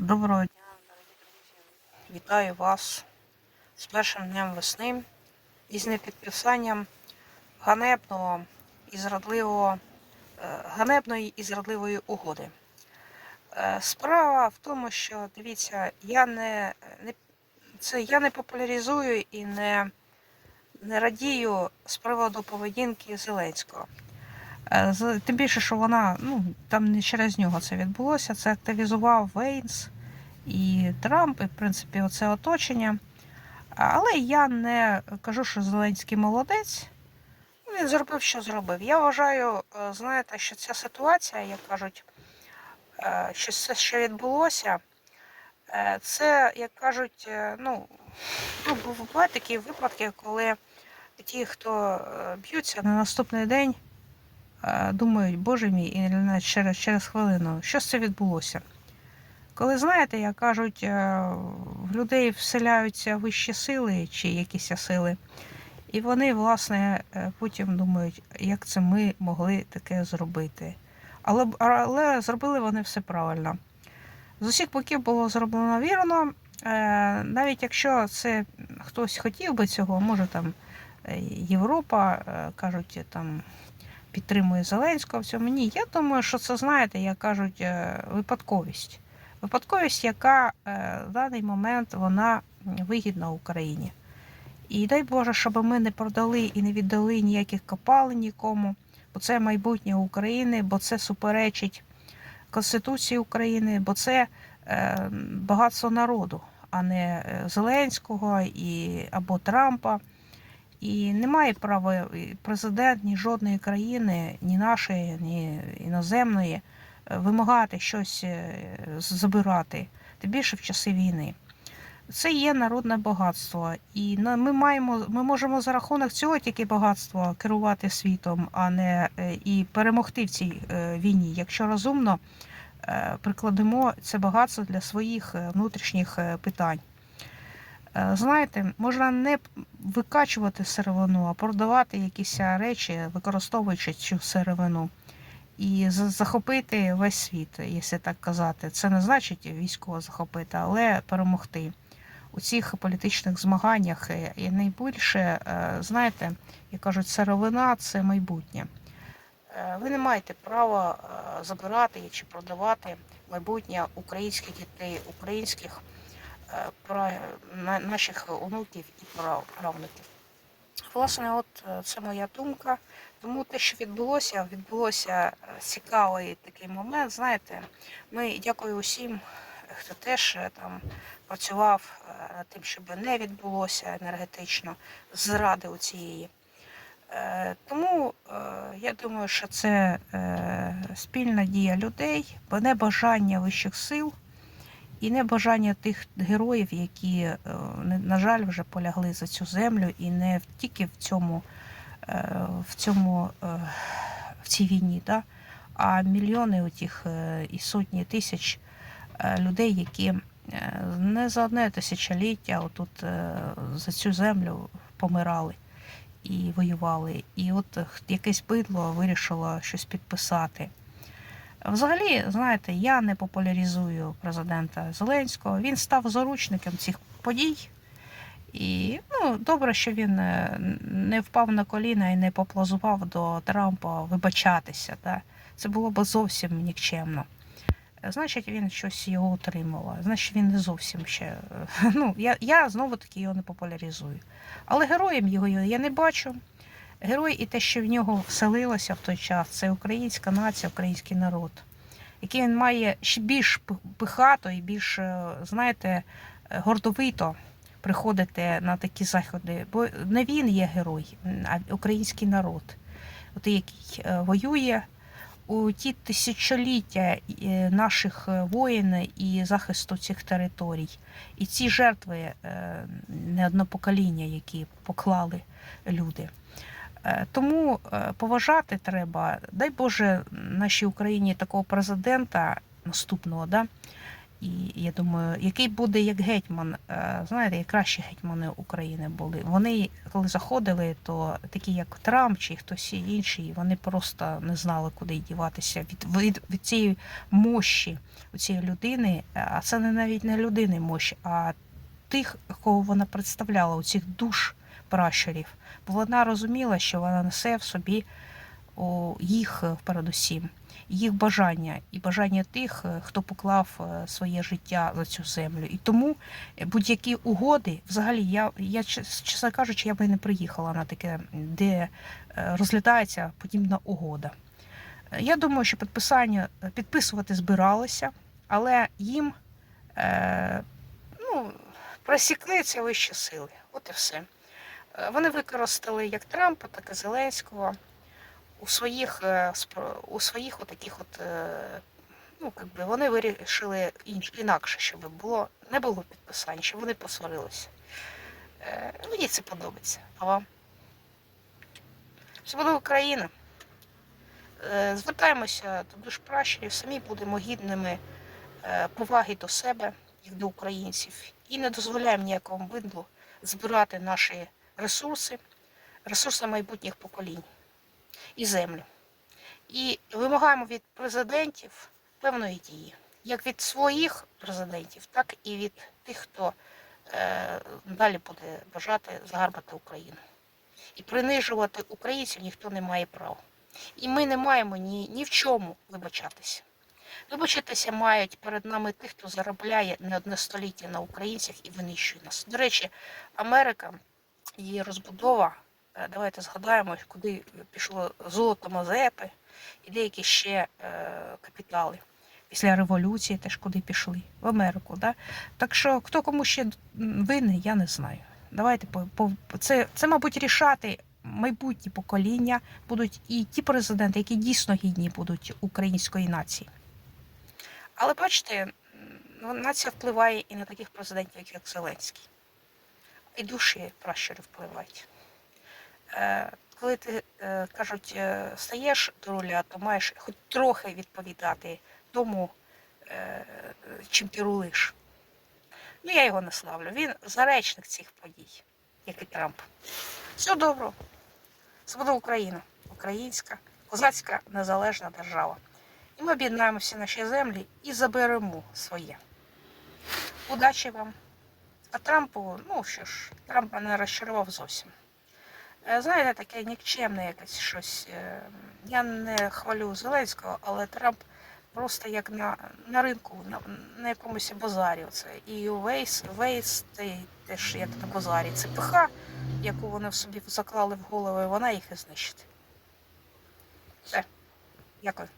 Доброго дня, дорогі друзі. Вітаю вас з першим днем весни і з непідписанням ганебного і зрадливого, е, ганебної і зрадливої угоди. Е, Справа в тому, що дивіться, я не, не це я не популяризую і не, не радію з приводу поведінки Зеленського. Е, Тим більше, що вона, ну, там не через нього це відбулося, це активізував Вейнс і Трамп, і, в принципі, оце оточення. Але я не кажу, що Зеленський молодець. Він зробив, що зробив. Я вважаю, е, знаєте, що ця ситуація, як кажуть, е, що все, що відбулося, це, як кажуть, ну, ну бувають такі випадки, коли ті, хто б'ються на наступний день, думають, боже мій, і через, через хвилину, що це відбулося? Коли знаєте, як кажуть, е, в людей вселяються вищі сили чи якісь сили, і вони, власне, е, потім думають, як це ми могли таке зробити. Але, але зробили вони все правильно. З усіх боків було зроблено вірно. Е, Навіть якщо це хтось хотів би цього, може там е, Європа, е, кажуть, там підтримує Зеленського в цьому. Ні, я думаю, що це, знаєте, як кажуть, е, випадковість. Випадковість, яка е, в даний момент вона вигідна Україні. І дай Боже, щоб ми не продали і не віддали ніяких копалин нікому, бо це майбутнє України, бо це суперечить Конституції України, бо це е, багатство народу, а не Зеленського і, або Трампа. І немає права президент ні жодної країни, ні нашої, ні іноземної е, вимагати щось е, забирати, тим більше в часи війни. Це є народне багатство, і ми маємо, ми можемо за рахунок цього тільки багатства керувати світом, а не е, і перемогти в цій війні, якщо розумно прикладемо це багатство для своїх внутрішніх питань. Е, Знаєте, можна не викачувати сировину, а продавати якісь речі, використовуючи цю сировину, і захопити весь світ, якщо так казати. Це не значить військово захопити, але перемогти у цих політичних змаганнях. е, І найбільше, е, знаєте, як кажуть, сировина це майбутнє. Е, Ви не маєте права е, забирати чи продавати майбутнє українських дітей, українських е, наших онуків і прав- правнуків. Власне, от е, це моя думка. Тому те, що відбулося, відбулося е, цікавий такий момент. Знаєте, ми дякую усім, хто теж е, там працював е, над тим, щоб не відбулося енергетично зради у цієї. Е, Тому е, я думаю, що це е, спільна дія людей, бо не бажання вищих сил і не бажання тих героїв, які, е, на жаль, вже полягли за цю землю, і не тільки в цьому, е, в цьому е, в цій війні, да? а мільйони отіх е, і сотні тисяч людей, які не за одне тисячоліття отут за цю землю помирали і воювали. І от якесь бидло вирішило щось підписати. Взагалі, знаєте, я не популяризую президента Зеленського. Він став заручником цих подій. І ну, добре, що він е, не впав на коліна і не поплазував до Трампа вибачатися. Да? Це було б зовсім нікчемно. Е, Значить, він щось його утримував. Значить, він не зовсім ще. е, Ну, я, я знову таки його не популяризую. Але героєм його я не бачу. Герой і те, що в нього вселилося в той час, це українська нація, український народ, який він має ще більш пихато і більш, е, знаєте, е, гордовито приходити на такі заходи. Бо не він є герой, а український народ, от який е, воює у ті тисячоліття наших воїн і захисту цих територій. І ці жертви не одне покоління, які поклали люди. Е, Тому е, поважати треба. Дай Боже нашій Україні такого президента наступного, да? І я думаю, який буде як гетьман, е, знаєте, як кращі гетьмани України були. Вони, коли заходили, то такі як Трамп чи хтось інший, вони просто не знали, куди діватися від, від, від цієї мощі цієї людини. А це не навіть не людини мощь, а тих, кого вона представляла, у цих душ пращурів. Бо вона розуміла, що вона несе в собі їх е, передусім, їх бажання і бажання тих, е, хто поклав е, своє життя за цю землю. І тому будь-які угоди, взагалі, я, я чесно кажучи, я би не приїхала на таке, де розглядається подібна угода. Я думаю, що підписання підписувати збиралися, але їм е, ну, просікли це вищі сили. От і все. Е, Вони використали як Трампа, так і Зеленського у своїх, е, у своїх отаких от, е, ну, как би, вони вирішили інакше, щоб було, не було підписань, щоб вони посварилися. Мені це подобається. А вам? Це буде Україна. Звертаємося до душ пращурів, самі будемо гідними поваги до себе, як до українців, і не дозволяємо ніякому бидлу збирати наші ресурси, ресурси майбутніх поколінь і землю. І вимагаємо від президентів певної дії, як від своїх президентів, так і від тих, хто е, далі буде бажати загарбати Україну. І принижувати українців ніхто не має права. І ми не маємо ні, ні в чому вибачатися. Вибачитися мають перед нами тих, хто заробляє не одне століття на українцях і винищує нас. До речі, Америка, її розбудова, е, давайте згадаємо, куди пішло золото Мазепи і деякі ще е, капітали. Після революції теж куди пішли, в Америку. Да? Так що хто кому ще винний, я не знаю. Давайте по, це, це, мабуть, рішати майбутні покоління будуть і ті президенти, які дійсно гідні будуть української нації. Але бачите, нація впливає і на таких президентів, як Зеленський. І душі пращури впливають. Е, коли ти е, кажуть, е, стаєш до руля, то маєш хоч трохи відповідати тому, чим ти рулиш. Ну, я його не славлю. Він заречник цих подій, як і Трамп. Доброго. Це буде Україна, українська, козацька незалежна держава. І ми об'єднаємо всі наші землі і заберемо своє. Удачі вам! А Трампу, ну що ж, Трамп мене розчарував зовсім. Е, Знаєте, таке нікчемне якесь щось. е, Я не хвалю Зеленського, але Трамп просто як на, на ринку, на, на якомусь базарі. Оце. І Вейс, Вейс теж як на базарі. Це пиха, яку вони в собі заклали в голову, і вона їх і знищить. Все. Дякую.